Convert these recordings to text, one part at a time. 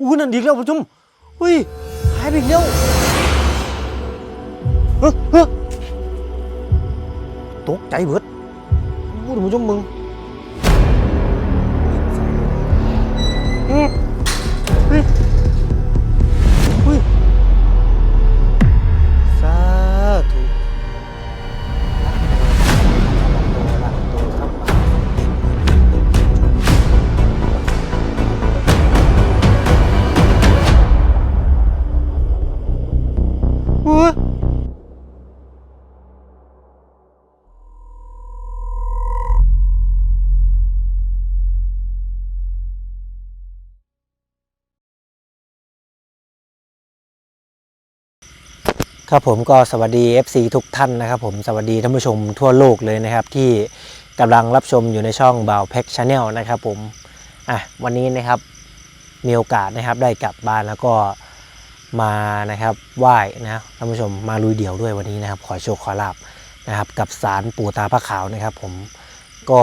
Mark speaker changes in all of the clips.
Speaker 1: อู้นั่นอีกแล้วท่านผู้ชมเฮ้ยหายไปอีกแล้วเฮ้ยเฮ้ยตกใจเบิดอู้ท่านผู้ชมมึงอืม ครับผมก็สวัสดี FC ทุกท่านนะครับผมสวัสดีท่านผู้ชมทั่วโลกเลยนะครับ ที่กำลังรับชมอยู่ในช่องบ่าวแพ็กชาแนลนะครับผมอะวันนี้นะครับมีโอกาสนะครับได้กลับบ้านแล้วก็มานะครับไหว้นะท่านผู้ชมมาลุยเดี่ยวด้วยวันนี้นะครับ ขอโชคขอลาบนะครับกับสารปู่ตาพระขาวนะครับ ผมก็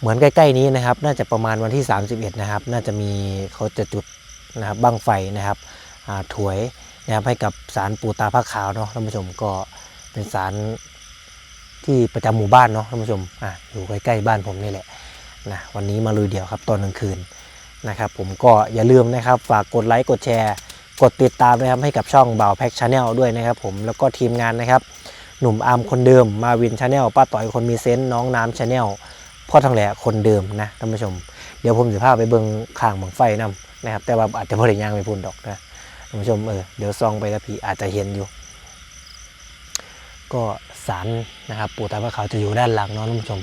Speaker 1: เหมือนใกล้ ๆ นี้นะครับ น่าจะประมาณวันที่ 31 นะครับ น่าจะมีเขาจะจุดนะครับบั้งไฟนะครับถวย นะครับให้กับสารปู่ตาพระขาวเนาะท่านผู้ชมก็เป็นสารที่ประจำหมู่บ้านเนาะท่านผู้ชมอะอยู่ใกล้ๆบ้านผมนี่แหละนะวันนี้มาลุยเดี่ยวครับตอนกลางคืนนะครับผมก็อย่าลืมนะครับฝากกดไลค์กดแชร์กดติดตามนะครับให้กับช่องบ่าวแพ็กชาแนลด้วยนะครับผมแล้วก็ทีมงานนะครับ หนุ่มอาร์มคนเดิมมาวินชาแนลป้าต่อยคนมีเซนต์น้องน้ำชาแนลพ่อทองแหล่คนเดิมนะท่านผู้ชม เดี๋ยวผมจะพาไปเบิงข้างบังไฟนำนะครับแต่ว่าอาจจะพอได้ย่างไปพูนดอกนะ ท่านผู้ชมเออเดี๋ยวซองไปล้วพี่อาจจะเห็นอยู่ ก็สารนะครับปู่ตาพระเขาวจะอยู่ด้านหลังเนาะท่านผู้ชม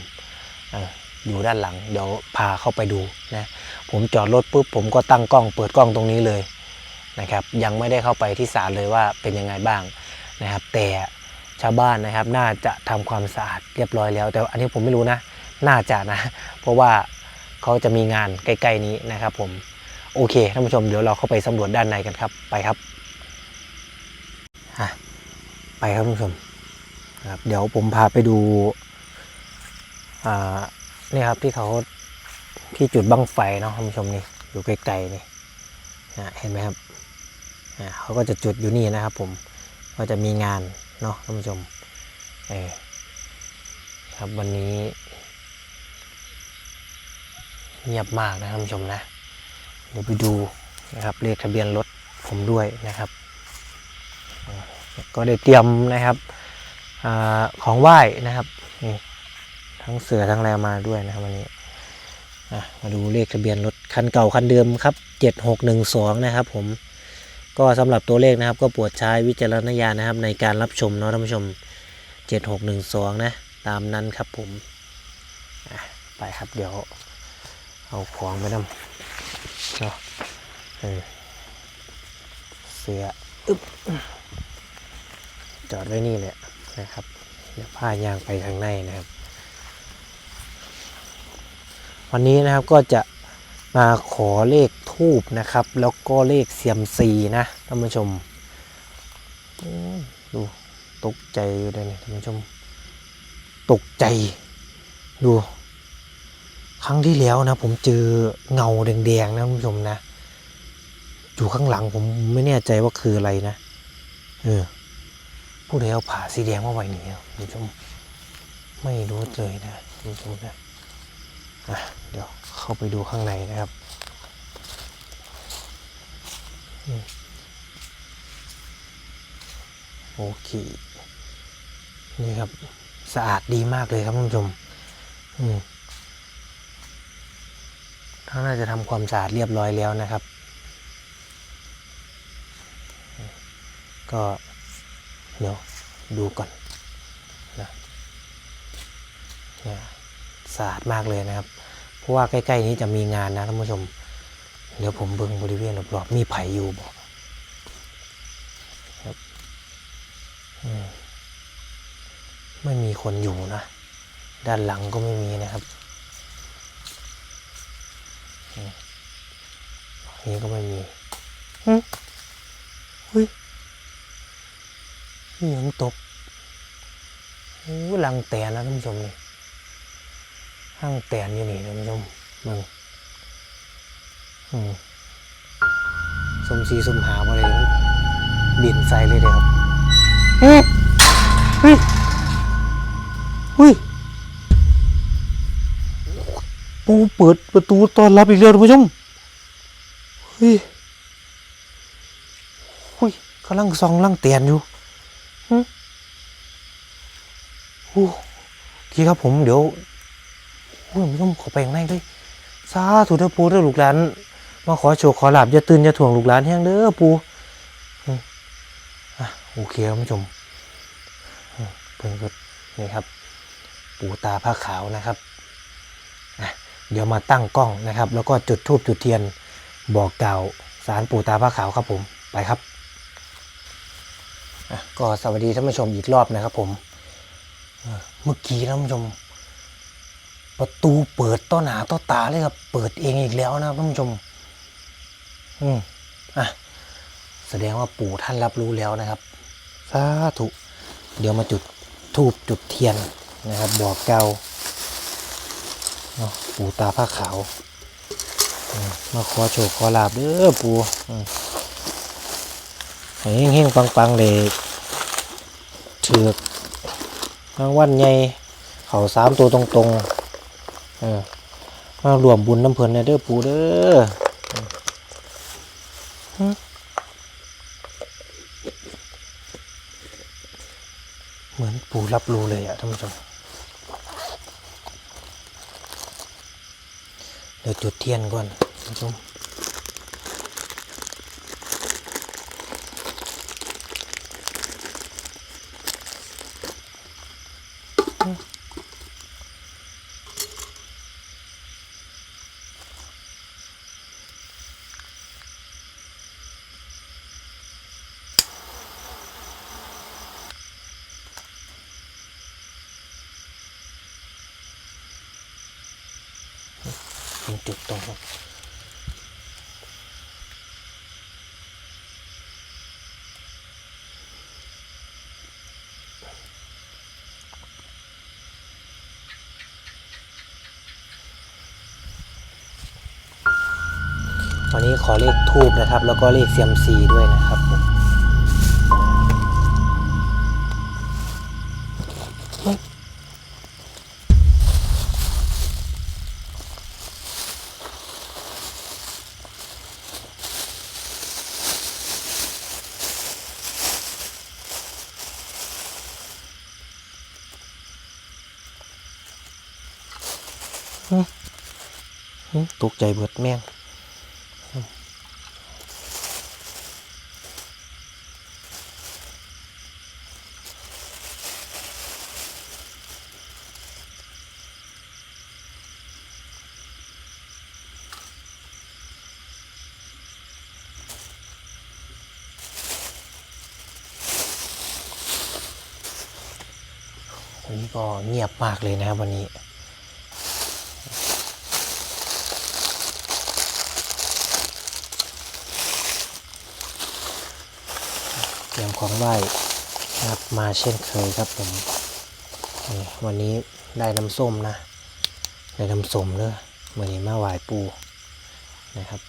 Speaker 1: เอออยู่ด้านหลัง เดี๋ยวพาเข้าไปดูนะผมจอดรถปุ๊บผมก็ตั้งกล้องเปิดกล้องตรงนี้เลยนะครับ ยังไม่ได้เข้าไปที่ศาลเลยว่าเป็นยังไงบ้างนะครับ แต่ชาวบ้านนะครับน่าจะทำความสะอาดเรียบร้อยแล้ว แต่อันนี้ผมไม่รู้นะ น่าจะนะ เพราะว่าเขาจะมีงานใกล้ ๆนี้นะครับผม โอเคท่านผู้ชมเดี๋ยวเราเข้าไปสำรวจด้านในกันครับ ไปครับไปครับท่านผู้ชมครับเดี๋ยวผมพาไปดูอ่าเนี่ยครับที่เขาที่จุดบั้งไฟเนาะท่านผู้ชมนี่อยู่ไกลๆนี่เห็นไหมครับอ่าเขาก็จะจุดอยู่นี่นะครับ ผมก็จะมีงานเนาะท่านผู้ชมเออครับวันนี้เงียบมากนะท่านผู้ชมนะ เดี๋ยวไปดูนะครับเลขทะเบียนรถผมด้วยนะครับ ก็ได้เตรียมนะครับอของไหว้นะครับนี่ทั้งเสือทั้งอะไรมาด้วยนะครับวันนี้มาดูเลขทะเบียนรถคันเก่าคันเดิมครับ7612นะครับผมก็สำหรับตัวเลขนะครับก็ปรดใช้วิจารณญาณนะครับ ในการรับชมเนาะท่านผู้ชม 7612 นะ ตามนั้นครับผมไปครับเดี๋ยวเอาของไปนำ เนาะเออเสืออึ๊บจอดไว้นี่แหละนะครับเดี๋ยวพายางไปข้างในนะครับ วันนี้นะครับก็จะมาขอเลขทูบนะครับ แล้วก็เลขเซียมซีนะท่านผู้ชมดูตกใจเลยเนี่ยท่านผู้ชม ตกใจดู ครั้งที่แล้วนะ ผมเจอเงาแดงๆนะท่านผู้ชมนะ อยู่ข้างหลังผมไม่แน่ใจว่าคืออะไรนะ เออผู้ใดเอาผ่าสีแดงมาไว้นี่ครับท่านผู้ชม ไม่รู้เลยนะท่านผู้ชมนะอะเดี๋ยวเข้าไปดูข้างในนะครับอโอเค นี่ครับ สะอาดดีมากเลยครับท่านผู้ชม อืม น่าจะทำความสะอาดเรียบร้อยแล้วนะครับ ก็เดี๋ยวดูก่อนนะสะอาดมากเลยนะครับ เพราะว่าใกล้ๆนี้จะมีงานนะท่านผู้ชม เดี๋ยวผมเบิ่งบริเวณรอบๆมีไผ่อยู่บอกครับไม่มีคนอยู่นะ ด้านหลังก็ไม่มีนะครับอืม นี่ก็ไม่มีหึเฮ้ยนี่ยังตกโอ้ลังแตนนะท่านผู้ชมนี่ห้างแตนอยู่นี่ท่านผู้ชมมึงอืมสมสีสมหาอะไรนบินใส่เลยเด้อครับเฮ้ยเฮ้ยเฮ้ยปูเปิดประตูต้อนรับอีกแล้วท่านผู้ชม เฮ้ยเฮ้ยกำลังซองลังเตียนอยู่หึโอ้โอเครับผมเดี๋ยวโอ้ยท่านผู้ชมขอไปข้างในเลยสาธุเด้อปูเด้อลูกหลานมาขอโชคขอหลาบอย่าตื่นอย่าถ่วงลูกหลานแห้งเด้อปูอืมอะโอเคครับผู้ชมเพิ่นก็นี่ครับ ปูตาผ้าขาวนะครับเดี๋ยวมาตั้งกล้องนะครับ แล้วก็จุดธูปจุดเทียน บอกกล่าวสารปู่ตาผ้าขาวครับผมไปครับก็สวัสดีท่านผู้ชมอีกรอบนะครับผมเมื่อกี้ท่านผู้ชม ประตูเปิดต้อหนาต้อตาเลยครับ เปิดเองอีกแล้วนะครับท่านผู้ชม อืมอะแสดงว่าปู่ท่านรับรู้แล้วนะครับสาธุเดี๋ยวมาจุดทูบจุดเทียนนะครับ บอกเก่าปู่ตาผ้าขาว มาขอโชคขอลาบเด้อปู่อืมให้เฮงๆปังๆเลยเถือกรางวัลใหญ่เขาสามตัวตรงๆเออมารวมบุญน้ำเพลินเนี่ยเด้อปูเด้อเหมือนปูรับรู้เลยอะท่านผู้ชม เดี๋ ยวจุดเทียนก่อนท่านผู้ชมเป็น จุดตรงนี้วันนี้ขอเลขทูบนะครับ แล้วก็เลขเซียมซีด้วยนะครับผม ตกใจเบิดแม่งวันนี้ก็เงียบมากเลยนะครับวันนี้ เตรียมของไหว้นะครับมาเช่นเคยครับผมวันนี้ได้น้ำส้มนะ ได้น้ำส้มเลยวันนี้มาไหว้ปูนะครับ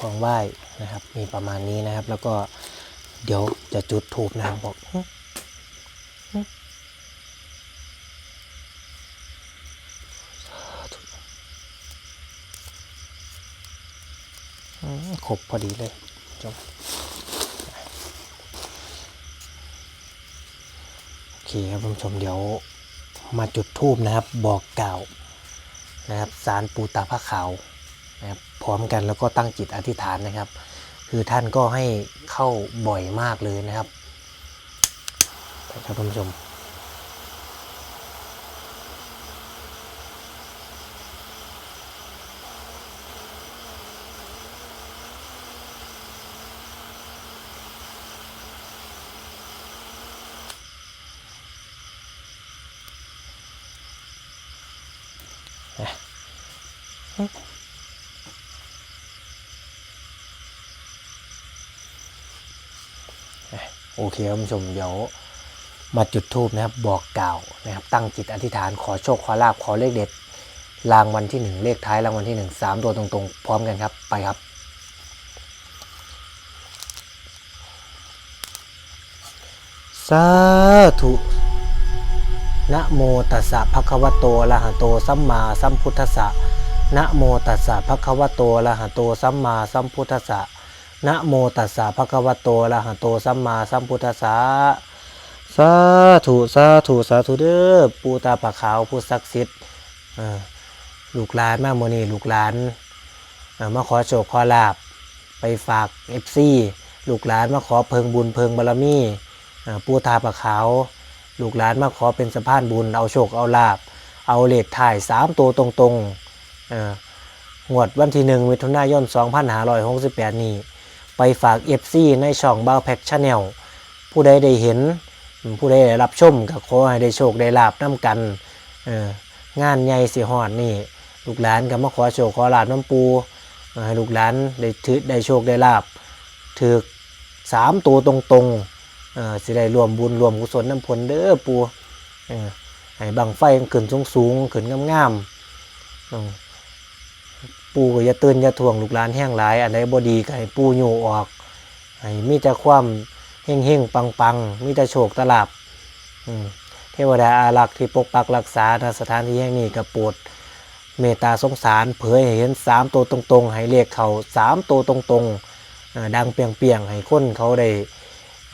Speaker 1: ของไหว้นะครับ มีประมาณนี้นะครับ แล้วก็เดี๋ยวจะจุดถูกนะครับบอกหึหึสาธุอืมครบพอดีเลยจบโอเคครับคุณผู้ชมเดี๋ยวมาจุดทูบนะครับ บอกกล่าวนะครับสารปูตาพระขาวนะครับ ร้อมกัน แล้วก็ตั้งจิตอธิษฐานนะครับ คือท่านก็ให้เข้าบ่อยมากเลยนะครับครับท่านผู้ชม โอเคครับคุณผู้ชมเดี๋ยวมาจุดทูบนะครับบอกกล่าวนะครับ ตั้งจิตอธิษฐานขอโชคขอลาบขอเลขเด็ดรางวัลที่หนึ่งเลขท้ายรางวัลที่หนึ่งสามตัวตรงๆ พร้อมกันครับไปครับ สาธุนะโมตัสสะภะคะวะโตอะระหะโตสัมมาสัมพุทธัสสะนะโมตัสสะภะคะวะโตอะระหะโตสัมมาสัมพุทธัสสะ นะโมตัสสะภะคะวะโตอะระหะโตสัมมาสัมพุทธัสสะสาธุสาธุสาธุเด้อปูตาปะขาวผู้ศักดิ์สิทธิ์ลูกหลานมาโมนี่ลูกหลานอ่อมาขอโชคขอลาบไปฝากเอฟซีลูกหลานมาขอเพิงบุญเพิงบารมีอ่อปูตาปะขาวลูกหลานมาขอเป็นสะพานบุญเอาโชคเอาลาบเอาเลขถ่ายสามตัวตรงๆเอ่องวดวันที่หนึ่งมิถุนายน 2568 นี้ ไปฝาก FC ในช่องบ้าแพ็กชาแนลผู้ใดได้เห็น ผู้ใดได้รับชมก็ขอให้ได้โชคได้ลาบน้ำกันงานใหญ่สิฮอดนี่ลูกหลานก็มาขอโชคขอลาบน้ำปูให้ลูกหลานได้ถือได้โชคได้ลาบถือสามตัวตรงๆสิได้รวมบุญรวมกุศลน้ำผลเด้อปูให้บังไฟขึ้นสูงๆขึ้นงามๆ ปูก็อย่าตื่นอย่าทวงลูกหลานแห้งหลาย อันใดบ่ดีก็ให้ปูโยออกให้มีแต่ความเฮงเฮงปังปังๆมีแต่โชคตลาบอืมเทวดาอารักษ์ที่ปกปักรักษาณสถานที่แห่งนี้ก็โปรดเมตตาสงสารเผยให้เห็นสามตัวตรงๆ ให้เรียกเขาสามตัวตรงๆอ่าดังเปียงเปียงๆให้คนเขาได้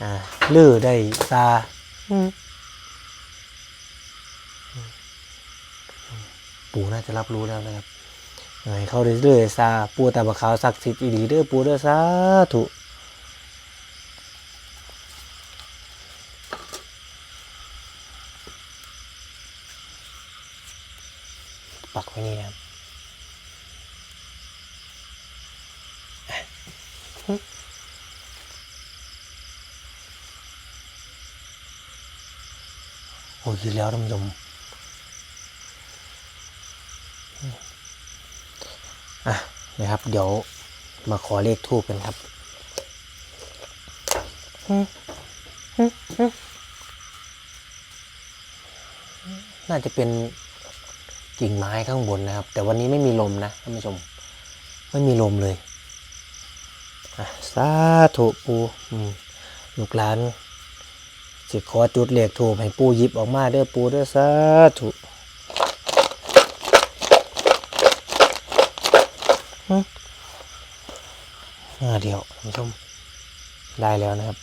Speaker 1: อ่าลือได้ซาอืมปู่น่าจะรับรู้แล้วนะครับ ให้เขาเรื่อยๆซาปูตาบะขาวศักดิ์สิทธิ์อีหลีเด้อปูเด้อสาธุปักไว้นี่นะครับโอ้ยแล้วท่านผู้ชม อะนะครับ เดี๋ยวมาขอเลขทูบกันครับน่าจะเป็นกิ่งไม้ข้างบนนะครับ แต่วันนี้ไม่มีลมนะท่านผู้ชม ไม่มีลมเลยสาธุปูลูกหลานสิขอจุดเลขทูบให้ปูหยิบออกมาเด้อปูเด้อสาธุ อ่าเดี๋ยวท่านผู้ชมได้แล้วนะครับ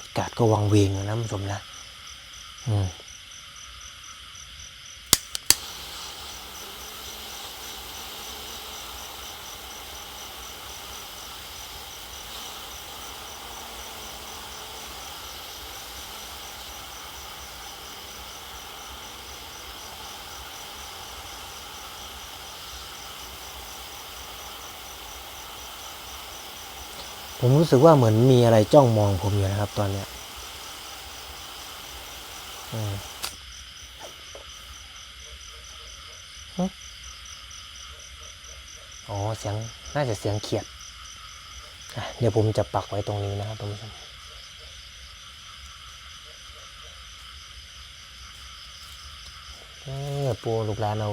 Speaker 1: อากาศก็วังเวงอยู่นะท่านผู้ชมนะ อืม ผมรู้สึกว่าเหมือนมีอะไรจ้องมองผมอยู่นะครับ ตอนเนี้ยอ๋อ เสียง น่าจะเสียงเขียด เดี๋ยวผมจะปักไว้ตรงนี้นะครับท่านผู้ชมเออปูลูกหลานเอา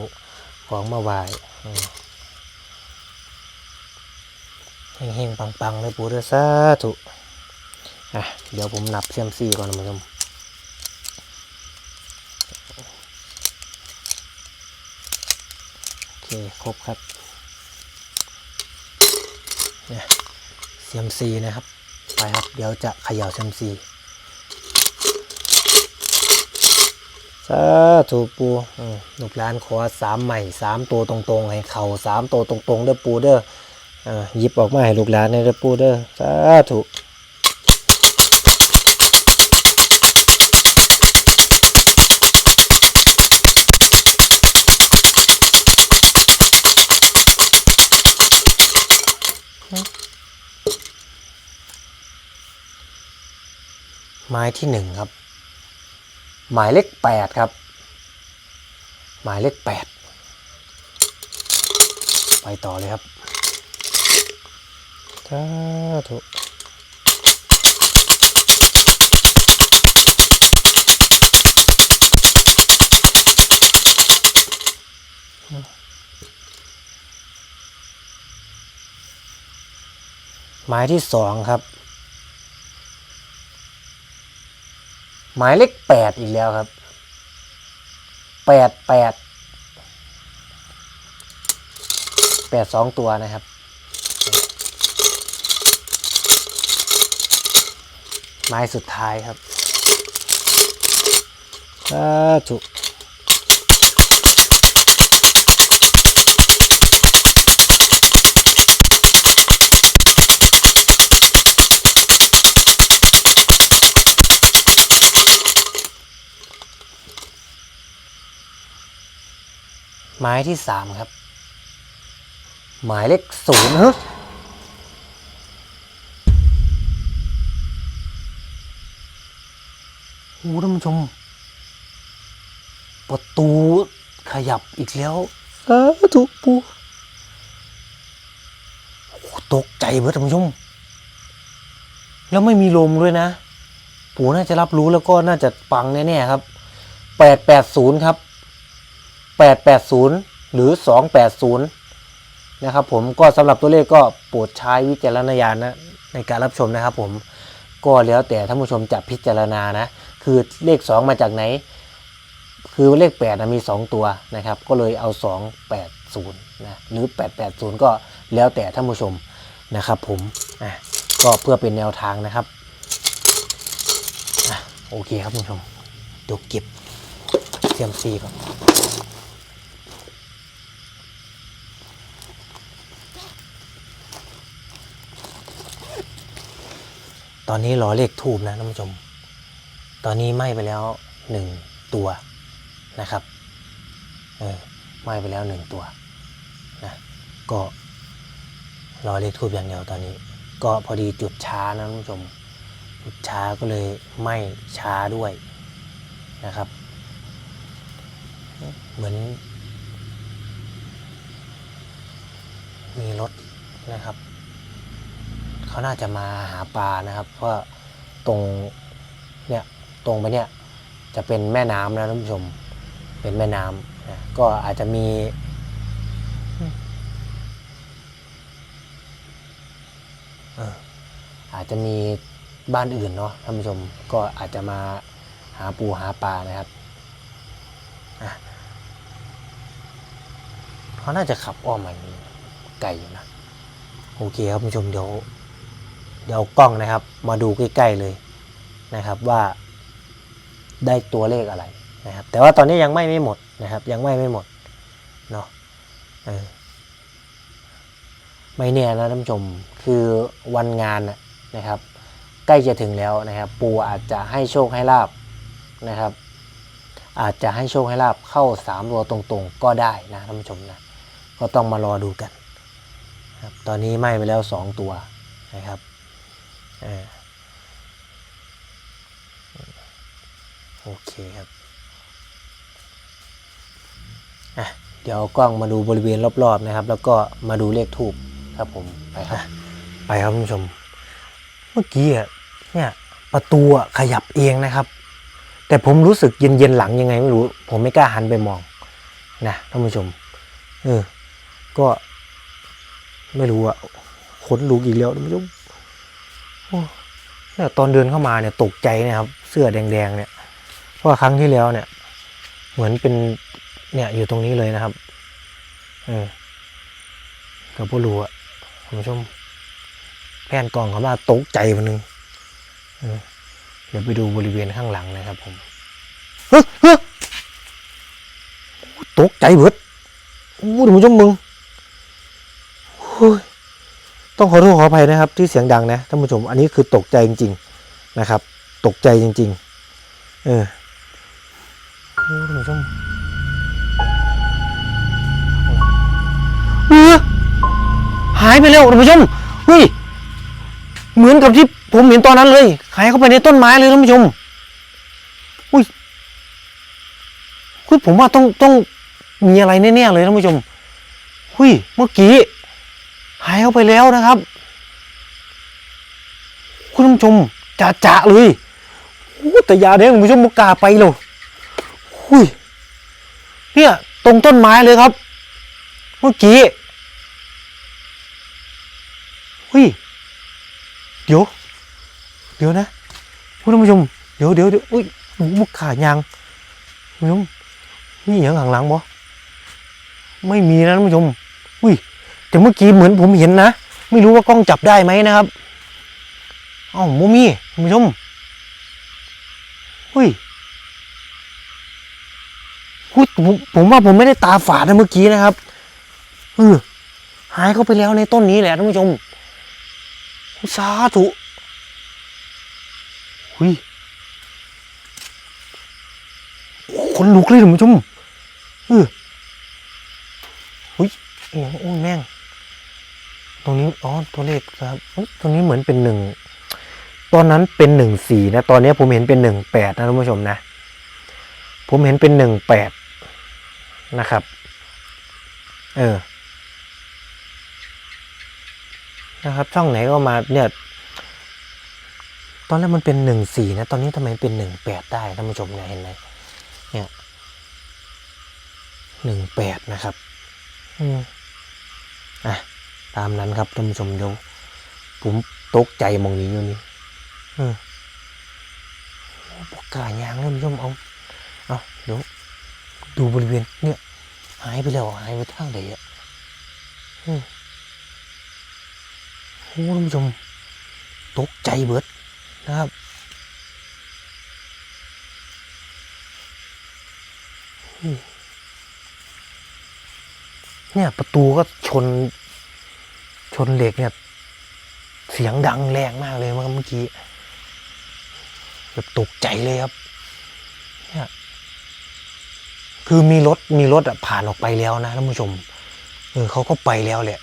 Speaker 1: ของมาไหว้อืม เฮงๆปังๆเลยปูเด้อสาธุอะเดี๋ยวผมนับเซียมซีก่อนนะผู้ชมโอเคครบครับเนี่ยเซียมซีนะครับ ไปครับ เดี๋ยวจะเขย่าเซียมซีสาธุปูอืมลูกหลานขอสามใหม่สามตัวตรงๆ ให้เข่าสามตัวตรงๆเด้อปูเด้อเออ หยิบออกมาให้ลูกหลานในเด้อปูเด้อสาธุไม้ที่หนึ่งครับ หมายเลขแปดครับ หมายเลขแปดไปต่อเลยครับ สาธุหมายที่สองครับ หมายเลขแปดอีกแล้วครับแปดแปดแปดสองตัวนะครับ ไม้สุดท้ายครับสาธุไม้ที่สามครับ หมายเลขศูนย์ฮะ ท่านผู้ชม ประตูขยับอีกแล้วสาธุปูโอ้ตกใจเบิดท่านผู้ชม แล้วไม่มีลมด้วยนะ ปู่น่าจะรับรู้แล้วก็น่าจะปังแน่ๆครับแปดแปดศูนย์ครับแปดแปดศูนย์หรือสองแปดศูนย์นะครับผมก็สำหรับตัวเลขก็โปรดใช้วิจารณญาณนะในการรับชมนะครับผม ก็แล้วแต่ท่านผู้ชมจะพิจารณานะ คือเลข 2 มาจากไหน คือเลข8นะมี 2 ตัวนะครับ ก็เลยเอา 280นะหรือ 880 ก็แล้วแต่ท่านผู้ชมนะครับผมอะก็เพื่อเป็นแนวทางนะครับอะโอเคครับคุณผู้ชมเดี๋ยวเก็บเซียมซีก่อน ตอนนี้รอเลขทูบนะท่านผู้ชม ตอนนี้ไหม้ไปแล้วหนึ่งตัวนะครับ เออไหม้ไปแล้วหนึ่งตัวนะก็รอเลขทูบอย่างเดียวตอนนี้ ก็พอดีจุดช้านะท่านผู้ชม จุดช้าก็เลยไหม้ช้าด้วยนะครับ เหมือน มีรถนะครับ เขาน่าจะมาหาปลานะครับเพราะตรงเนี่ยตรงไปเนี่ยจะเป็นแม่น้ำนะท่านผู้ชม เป็นแม่น้ำนะก็อาจจะมี อาจจะมีบ้านอื่นเนาะท่านผู้ชมก็อาจจะมาหาปูหาปลานะครับเขาน่าจะขับอ้อมมาไกลอยู่นะ โอเคครับคุณผู้ชมเดี๋ยว เดี๋ยวกล้องนะครับ มาดูใกล้ๆเลยนะครับว่าได้ตัวเลขอะไรนะครับ แต่ว่าตอนนี้ยังไม่ไม่หมดนะครับ ยังไม่ไม่หมดเนาะไม่แน่นะท่านผู้ชมคือวันงานนะครับ ใกล้จะถึงแล้วนะครับ ปูอาจจะให้โชคให้ลาบนะครับ อาจจะให้โชคให้ลาบเข้าสามตัวตรงๆ ก็ได้นะท่านผู้ชมนะก็ต้องมารอดูกันครับตอนนี้ไหม้ไปแล้วสองตัวนะครับ โอเคครับอะเดี๋ยวเอากล้องมาดูบริเวณรอบ ๆ นะครับ แล้วก็มาดูเลขทูบครับผมไปครับไปครับคุณผู้ชม เมื่อกี้เนี่ยประตูขยับเองนะครับ แต่ผมรู้สึกเย็นๆหลังยังไงไม่รู้ ผมไม่กล้าหันไปมองนะท่านผู้ชมเออก็ไม่รู้อะขนลุกอีกแล้วท่านผู้ชม เนี่ยตอนเดินเข้ามาเนี่ยตกใจนะครับเสื้อแดงๆเนี่ย เพราะครั้งที่แล้วเนี่ย เหมือนเป็นเนี่ยอยู่ตรงนี้เลยนะครับเออกับผู้รู้อะผู้ชมแผ่นกล่องเขามาตกใจวันหนึ่งเเดี๋ยวไปดูบริเวณข้างหลังนะครับผมเฮ้ยเฮ้ยตกใจเบิดโอ้ท่านผู้ชมมึงโอ้ย ต้องขอโทษขออภัยนะครับ ที่เสียงดังนะท่านผู้ชม อันนี้คือตกใจจริง ๆนะครับ ตกใจจริง ๆ เออท่านผู้ชมเออหายไปแล้วท่านผู้ชมเฮ้ยเหมือนกับที่ผมเห็นตอนนั้นเลยหายเข้าไปในต้นไม้เลยท่านผู้ชมอุ้ยคุยผมว่าต้องต้องมีอะไรแน่ๆเลยท่านผู้ชมหุยเมื่อกี้ายเข้าไปแล้วนะครับ คุณผู้ชมจะจะเลยโอ้แต่ยาเด้งคุณผู้ชมกาไปเลยหุยเนี่ยตรงต้นไม้เลยครับ เมื่อกี้หุยเดี๋ยว เดี๋ยวนะคุณผู้ชมเดี๋ยวเดี๋ยวเดี๋ยวอุ้ยมุกขายางคุณผู้ชมมีอย่างหลังหลังบ่ไม่มีนะท่านผู้ชมอุ้ย แต่เมื่อกี้เหมือนผมเห็นนะ ไม่รู้ว่ากล้องจับได้ไหมนะครับอ้าโมมี่คุณผู้ชมอุ้ยผมผมว่าผมไม่ได้ตาฝาดนะเมื่อกี้นะครับเออหายเข้าไปแล้วในต้นนี้แหละท่านผู้ชมสาธุหุยคนลุกเลยท่านผู้ชมเออหุยโอ้โอ้แม่ง รงนี้อ๋อตัวเลขครับตรงนี้เหมือนเป็นหนึ่งตอนนั้นเป็นหนึ่งสี่นะ ตอนนี้ผมเห็นเป็นหนึ่งแปดนะท่านผู้ชมนะ ผมเห็นเป็นหนึ่งแปดนะครับ เออ นะครับ ช่องไหนก็มาเนี่ย ตอนแรกมันเป็นหนึ่งสี่นะ ตอนนี้ทำไมเป็นหนึ่งแปดได้ท่านผู้ชมเนี่ยเห็นไหมเนี่ยหนึ่งแปดนะครับ อืมอะ ตามนั้นครับท่านผู้ชมเดี๋ยวผมตกใจมองนี้อยู่นี่ออโอ้ปากกายางท่านผู้ชมเอาเอาเดี๋ยวดูบริเวณเนี่ยหายไปแล้วหายไปทางไหนอะอืมโอ้ท่านผู้ชมตกใจเบิดนะครับเนี่ยประตูก็ชน ชนเหล็กเนี่ย เสียงดังแรงมากเลยเมื่อกี้แบบตกใจเลยครับเนี่ยคือมีรถมีรถอะผ่านออกไปแล้วนะท่านผู้ชมเออเขาก็ไปแล้วแหละ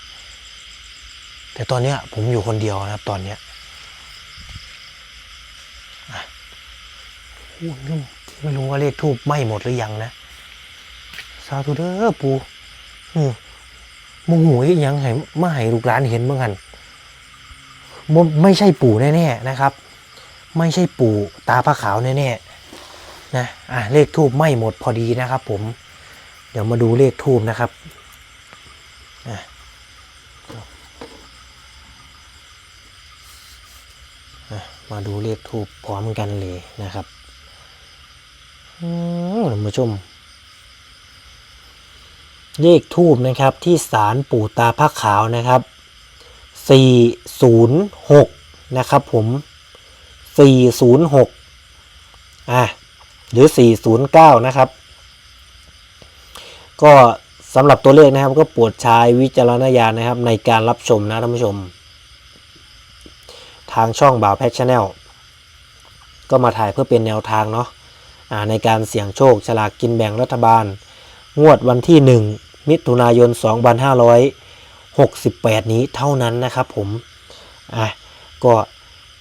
Speaker 1: แต่ตอนเนี้ย ผมอยู่คนเดียวนะครับ ตอนเนี้ยอะโอ้ยไม่รู้ว่าเลขทูบไหม้หมดหรือยังนะ สาธุเด้อปูเออ โมโหอีกยังให้มาให้ลูกหลานเห็นบ้างกันไม่ใช่ปู่แน่ๆนะครับ ไม่ใช่ปู่ตาผ้าขาวแน่ๆนะอะเลขทูบไหม้หมดพอดีนะครับ ผม เดี๋ยวมาดูเลขทูบนะครับอะมาดูเลขทูบพร้อมกันเลยนะครับอืมท่านผู้ชม เลขทูบนะครับที่ศาลปู่ตาพระขาวนะครับ 406 นะครับผม 406 อะ หรือ 409 นะครับ ก็สำหรับตัวเลขนะครับก็โปรดใช้วิจารณญาณนะครับ ในการรับชมนะท่านผู้ชม ทางช่องบ่าวแพชชแนลก็มาถ่ายเพื่อเป็นแนวทางเนาะอ่าในการเสี่ยงโชคฉลากกินแบ่งรัฐบาล งวดวันที่ 1 มิถุนายน 2568 นี้เท่านั้นนะครับผม อะ ก็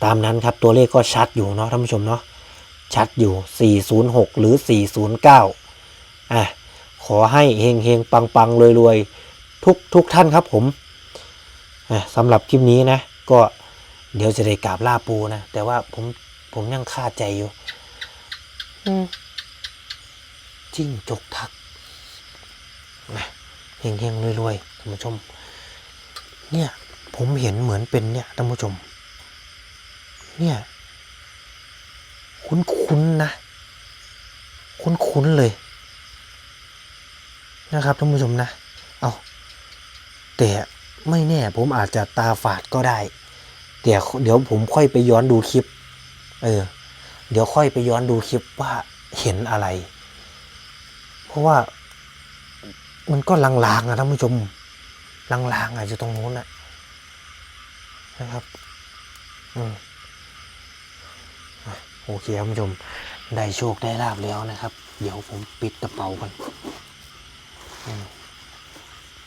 Speaker 1: ตามนั้นครับตัวเลขก็ชัดอยู่เนาะท่านผู้ชมเนาะ ชัดอยู่ 406 หรือ 409 อะ ขอให้เฮงเฮงปังปังรวยรวยทุกทุกท่านครับผม อะสำหรับคลิปนี้นะ ก็เดี๋ยวจะได้กราบลาปูนะ แต่ว่าผมผมยังคาใจอยู่อืมจิ้งจกทัก นะเฮงเฮงรวยๆท่านผู้ชม เนี่ยผมเห็นเหมือนเป็นเนี่ยท่านผู้ชม เนี่ยคุ้นๆนะ คุ้นๆเลยนะครับท่านผู้ชมนะ เอาแต่ไม่แน่ผมอาจจะตาฝาดก็ได้เดี๋ยวเดี๋ยวผมค่อยไปย้อนดูคลิป เออ เดี๋ยวค่อยไปย้อนดูคลิปว่าเห็นอะไร เพราะว่า มันก็ลางๆนะท่านผู้ชมลางๆอาจจะตรงนู้นนะนะครับอืมอะโอเคครับท่านผู้ชม ได้โชคได้ลาบแล้วนะครับ เดี๋ยวผมปิดกระเป๋ากันอืม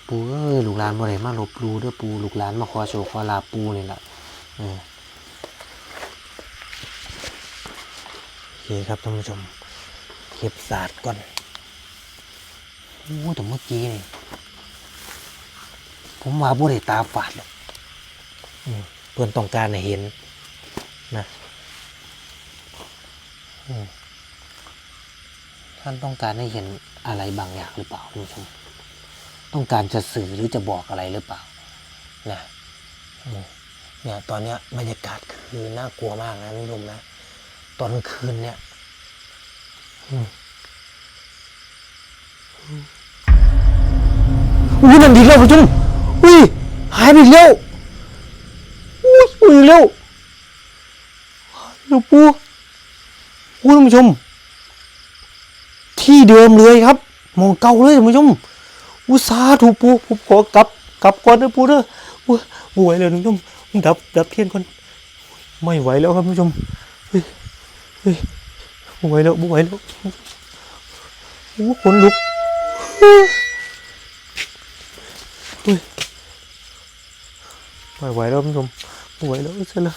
Speaker 1: ปูเอ้ยลูกหลานบ่ได้มาหลบปูเด้อปูลูกหลานมาขอโชคขอลาบปูนี่แหละเออโอเคครับท่านผู้ชม เก็บศาสตร์ก่อน โอ้แต่เมื่อกี้นี่ผมว่าบ่ได้ตาฝาดหรอกอืมเพื่อนต้องการให้เห็นนะอืมท่านต้องการให้เห็นอะไรบางอย่างหรือเปล่าท่านผู้ชมต้องการจะสื่อหรือจะบอกอะไรหรือเปล่านะอืมเนี่ยตอนเนี้ยบรรยากาศคือน่ากลัวมากนะท่านผู้ชมนะตอนกลางคืนเนี่ยอืม อุ้ยนั่นดีแล้วผู้ชมอุ้ยหายไปอีกแล้วอุ้ยอุ้ยอีกแล้วหลวงปู่อุ้ยท่านผู้ชม ที่เดิมเลยครับมองเก่าเลยท่านผู้ชมอุตสาถูปูผมขอกลับกลับก่อนนะปูเด้ออุ้ยบ่ไหวแล้วท่านผู้ชมดับดับเทียนก่อนไม่ไหวแล้วครับท่านผู้ชมเฮ้ยเฮ้ยบ่ไหวแล้วบ่ไหวแล้วโอ้ขนลุก เฮ้ยไม่ไหวแล้วท่านผู้ชมบ่ไหวแล้วเสร็จแล้ว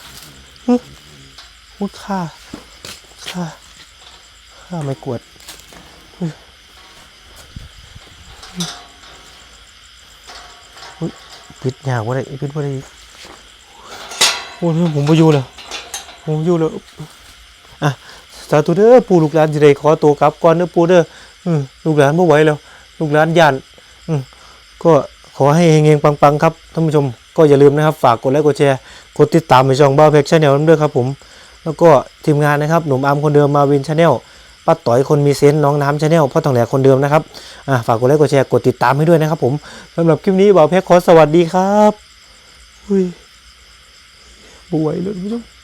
Speaker 1: เฮ้ยโอ้ยข้าข้าข้าไม่กวดอุ้ยปิดยากว่าได้ปิดว่าได้โอ้ยผมไปอยู่แล้วผมอยู่แล้วอะสาธุเด้อปู่ลูกหลานจะได้ขอตัวกลับก่อนเด้อปู่เด้อลูกหลานไม่ไหวแล้ว ลูกหลานย่านก็ ขอให้เฮงๆปังๆครับท่านผู้ชมก็อย่าลืมนะครับ ฝากกดไลค์กดแชร์กดติดตามไปช่องบ้าเพกชาแนลด้วยครับผม แล้วก็ทีมงานนะครับหนุ่มอาร์มคนเดิมมาวินชาแนลป้าต่อยคนมีเซนน้องน้ำชาแนลพ่อทองแหลคนเดิมนะครับฝากกดไลค์กดแชร์กดติดตามให้ด้วยนะครับผมสำหรับคลิปนี้บ่าวเพกขอสวัสดีครับอุ้ยบวยเลยท่านผู้ชม